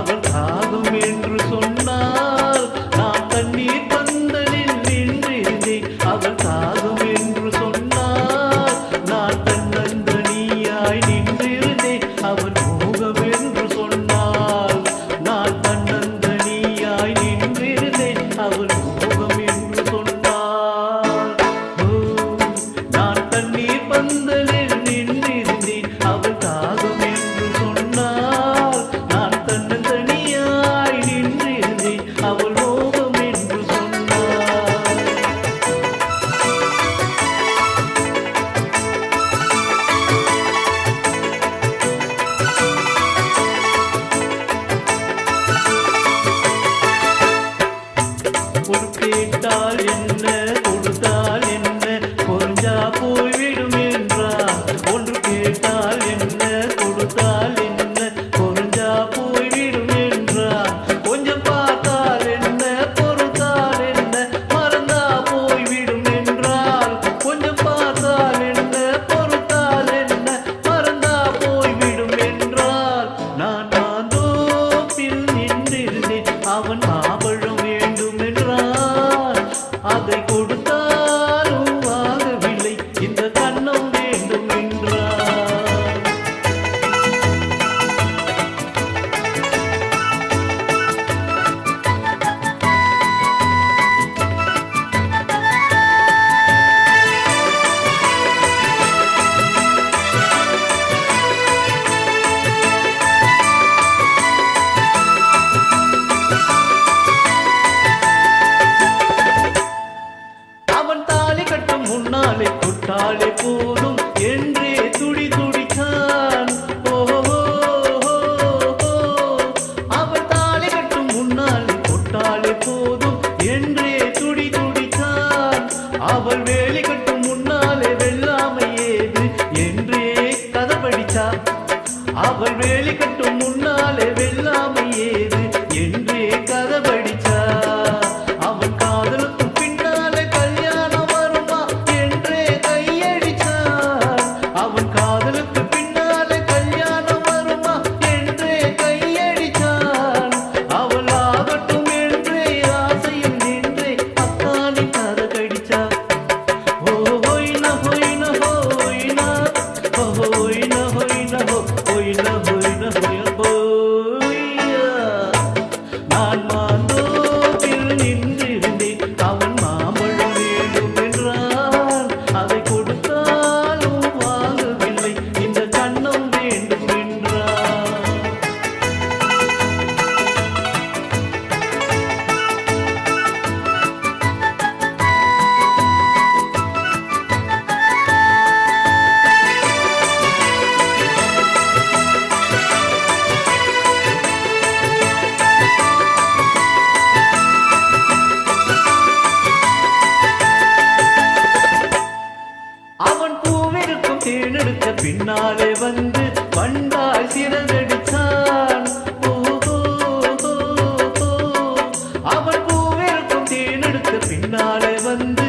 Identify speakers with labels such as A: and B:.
A: காவல் காவல் பொறுப்பேட்டால் என்ன? கொடுத்தால் என்ன? கொஞ்சா போய்விடும் என்றார். ஒன்று கேட்டால் என்ன? கொடுத்தால் என்ன? கொஞ்சா போய்விடும் என்றார். கொஞ்சம் பார்த்தால் என்ன? பொறுத்தால் என்ன? மறந்தா போய்விடும் என்றால் கொஞ்சம் பார்த்தால் என்ன? பொறுத்தால் என்ன? மறந்தா போய்விடும் அவன் கூட்டாளி கூட்டாளி போதும். என்றே துடி துடித்தான் அவர் தாலி கட்டும் முன்னாளி கூட்டாளி போதும். என்றே துடி துடித்தான் அவள் வேலை கட்டும் முன்னாலே வெள்ளாமை ஏது? என்றே கதப்படித்தார் அவள் வேலை கட்டும் வாழை வந்து வண்டாய் சிறந்தடித்தான் அவன் பூவிற்கும் தேனெடுத்து பின்னாலே வந்து